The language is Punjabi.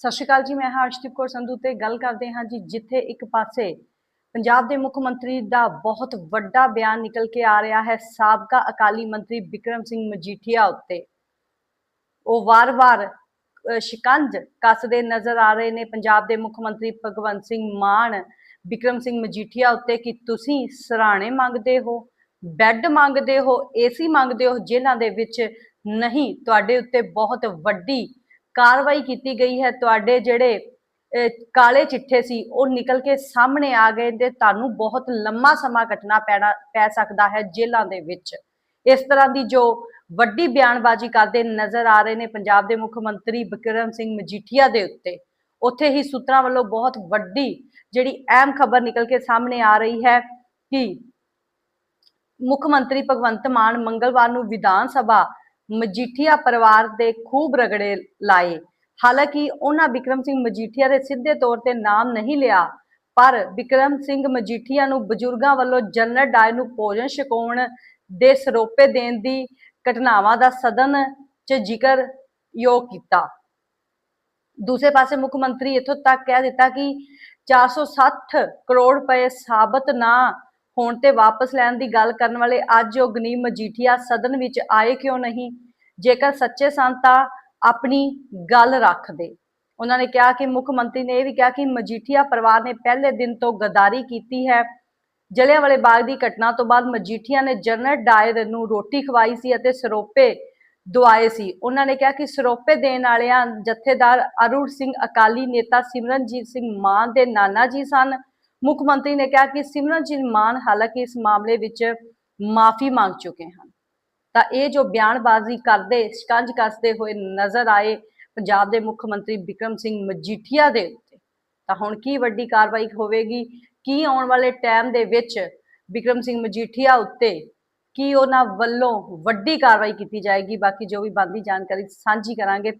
ਸਤਿ ਸ਼੍ਰੀ ਅਕਾਲ ਜੀ, ਮੈਂ ਹਰਸ਼ਦੀਪ ਕੌਰ ਸੰਧੂ ਤੇ ਗੱਲ ਕਰਦੇ ਹਾਂ ਜੀ ਜਿੱਥੇ ਇੱਕ ਪਾਸੇ ਪੰਜਾਬ ਦੇ ਮੁੱਖ ਮੰਤਰੀ ਦਾ ਬਹੁਤ ਵੱਡਾ ਬਿਆਨ ਨਿਕਲ ਕੇ ਆ ਰਿਹਾ ਹੈ, ਸਾਬਕਾ ਅਕਾਲੀ ਮੰਤਰੀ ਬਿਕਰਮ ਸਿੰਘ ਮਜੀਠੀਆ ਉੱਤੇ। ਉਹ ਵਾਰ-ਵਾਰ ਸ਼ਿਕੰਜ ਕੱਸਦੇ ਨਜ਼ਰ ਆ ਰਹੇ ਨੇ ਪੰਜਾਬ ਦੇ ਮੁੱਖ ਮੰਤਰੀ ਭਗਵੰਤ ਸਿੰਘ ਮਾਨ, ਬਿਕਰਮ ਸਿੰਘ ਮਜੀਠੀਆ ਉੱਤੇ ਕਿ ਤੁਸੀਂ ਸਰਾਣੇ ਮੰਗਦੇ ਹੋ, ਬੈੱਡ ਮੰਗਦੇ ਹੋ, ਏਸੀ ਮੰਗਦੇ ਹੋ, ਜਿਨ੍ਹਾਂ ਦੇ ਵਿੱਚ ਨਹੀਂ, ਤੁਹਾਡੇ ਉੱਤੇ ਬਹੁਤ ਵੱਡੀ ਕਾਰਵਾਈ ਕੀਤੀ ਗਈ ਹੈ। ਤੁਹਾਡੇ ਜਿਹੜੇ ਕਾਲੇ ਚਿੱਠੇ ਸੀ, ਉਹ ਨਿਕਲ ਕੇ ਸਾਹਮਣੇ ਆ ਗਏ ਤੇ ਤੁਹਾਨੂੰ ਬਹੁਤ ਲੰਮਾ ਸਮਾਂ ਕੱਟਣਾ ਪੈਣਾ, ਪੈ ਸਕਦਾ ਹੈ ਜੇਲ੍ਹਾਂ ਦੇ ਵਿੱਚ। ਇਸ ਤਰ੍ਹਾਂ ਦੀ ਜੋ ਵੱਡੀ ਬਿਆਨਬਾਜ਼ੀ ਕਰਦੇ ਨਜ਼ਰ ਆ ਰਹੇ ਨੇ ਪੰਜਾਬ ਦੇ ਮੁੱਖ ਮੰਤਰੀ ਬਿਕਰਮ ਸਿੰਘ ਮਜੀਠੀਆ ਦੇ ਉੱਤੇ, ਉੱਥੇ ਹੀ ਸੂਤਰਾਂ ਵੱਲੋਂ ਬਹੁਤ ਵੱਡੀ ਜਿਹੜੀ ਅਹਿਮ ਖਬਰ ਨਿਕਲ ਕੇ ਸਾਹਮਣੇ ਆ ਰਹੀ ਹੈ ਕਿ ਮੁੱਖ ਮੰਤਰੀ ਭਗਵੰਤ ਮਾਨ ਮੰਗਲਵਾਰ ਨੂੰ ਵਿਧਾਨ ਸਭਾ ਮਜੀਠੀਆ ਪਰਿਵਾਰ ਦੇ ਖੂਬ ਰਗੜੇ ਲਾਏ। ਹਾਲਾਂਕਿ ਉਹਨਾਂ ਬਿਕਰਮ ਸਿੰਘ ਮਜੀਠੀਆ ਦੇ ਸਿੱਧੇ ਤੌਰ ਤੇ ਨਾਮ ਨਹੀਂ ਲਿਆ, ਪਰ ਬਿਕਰਮ ਸਿੰਘ ਮਜੀਠੀਆ ਨੂੰ ਬਜ਼ੁਰਗਾਂ ਵੱਲੋਂ ਜਨਰਲ ਡਾਇਰ ਨੂੰ ਭੋਜਨ ਛਕਾਉਣ ਦੇ ਸਰੋਪੇ ਦੇਣ ਦੀ ਘਟਨਾਵਾਂ ਦਾ ਸਦਨ 'ਚ ਜ਼ਿਕਰ ਯੋਗ ਕੀਤਾ। ਦੂਸਰੇ ਪਾਸੇ ਮੁੱਖ ਮੰਤਰੀ ਇੱਥੋਂ ਤੱਕ ਕਹਿ ਦਿੱਤਾ ਕਿ 460 ਕਰੋੜ ਰੁਪਏ ਸਾਬਤ ਨਾ ਹੋਣ ਤੇ ਵਾਪਸ ਲੈਣ ਦੀ ਗੱਲ ਕਰਨ ਵਾਲੇ ਅੱਜ ਉਹ ਗਨੀਮ ਮਜੀਠੀਆ ਸਦਨ ਵਿੱਚ ਆਏ ਕਿਉਂ ਨਹੀਂ? ਜੇਕਰ ਸੱਚੇ ਸਨ ਤਾਂ ਆਪਣੀ ਗੱਲ ਰੱਖਦੇ। ਉਹਨਾਂ ਨੇ ਕਿਹਾ ਕਿ ਮੁੱਖ ਮੰਤਰੀ ਨੇ ਇਹ ਵੀ ਕਿਹਾ ਕਿ ਮਜੀਠੀਆ ਪਰਿਵਾਰ ਨੇ ਪਹਿਲੇ ਦਿਨ ਤੋਂ ਗਦਾਰੀ ਕੀਤੀ ਹੈ। ਜਲਿਆਂਵਾਲੇ ਬਾਗ ਦੀ ਘਟਨਾ ਤੋਂ ਬਾਅਦ ਮਜੀਠੀਆ ਨੇ ਜਨਰਲ ਡਾਇਰ ਨੂੰ ਰੋਟੀ ਖਵਾਈ ਸੀ ਅਤੇ ਸਰੋਪੇ ਦੁਆਏ ਸੀ। ਉਹਨਾਂ ਨੇ ਕਿਹਾ ਕਿ ਸਰੋਪੇ ਦੇਣ ਵਾਲਿਆਂ ਜਥੇਦਾਰ ਅਰੁਣ ਸਿੰਘ ਅਕਾਲੀ, ਨੇਤਾ ਸਿਮਰਨਜੀਤ ਸਿੰਘ ਮਾਨ ਦੇ ਨਾਨਾ ਜੀ ਸਨ। ਮੁੱਖ ਮੰਤਰੀ ਨੇ ਕਿਹਾ ਕਿ ਸਿਮਰਨਜੀਤ ਮਾਨ ਹਾਲਾਂਕਿ ਇਸ ਮਾਮਲੇ ਵਿੱਚ ਮਾਫੀ ਮੰਗ ਚੁੱਕੇ ਹਨ। ਤਾਂ ਇਹ ਜੋ ਬਿਆਨਬਾਜ਼ੀ ਕਰਦੇ, ਸ਼ਿਕੰਜ ਕੱਸਦੇ ਹੋਏ ਨਜ਼ਰ ਆਏ ਪੰਜਾਬ ਦੇ ਮੁੱਖ ਮੰਤਰੀ ਬਿਕਰਮ ਸਿੰਘ ਮਜੀਠੀਆ ਦੇ ਉੱਤੇ, ਤਾਂ ਹੁਣ ਕੀ ਵੱਡੀ ਕਾਰਵਾਈ ਹੋਵੇਗੀ, ਕੀ ਆਉਣ ਵਾਲੇ ਟਾਈਮ ਦੇ ਵਿੱਚ ਬਿਕਰਮ ਸਿੰਘ ਮਜੀਠੀਆ ਉੱਤੇ ਕੀ ਉਹਨਾਂ ਵੱਲੋਂ ਵੱਡੀ ਕਾਰਵਾਈ ਕੀਤੀ ਜਾਏਗੀ, ਬਾਕੀ ਜੋ ਵੀ ਬਣਦੀ ਜਾਣਕਾਰੀ ਸਾਂਝੀ ਕਰਾਂਗੇ।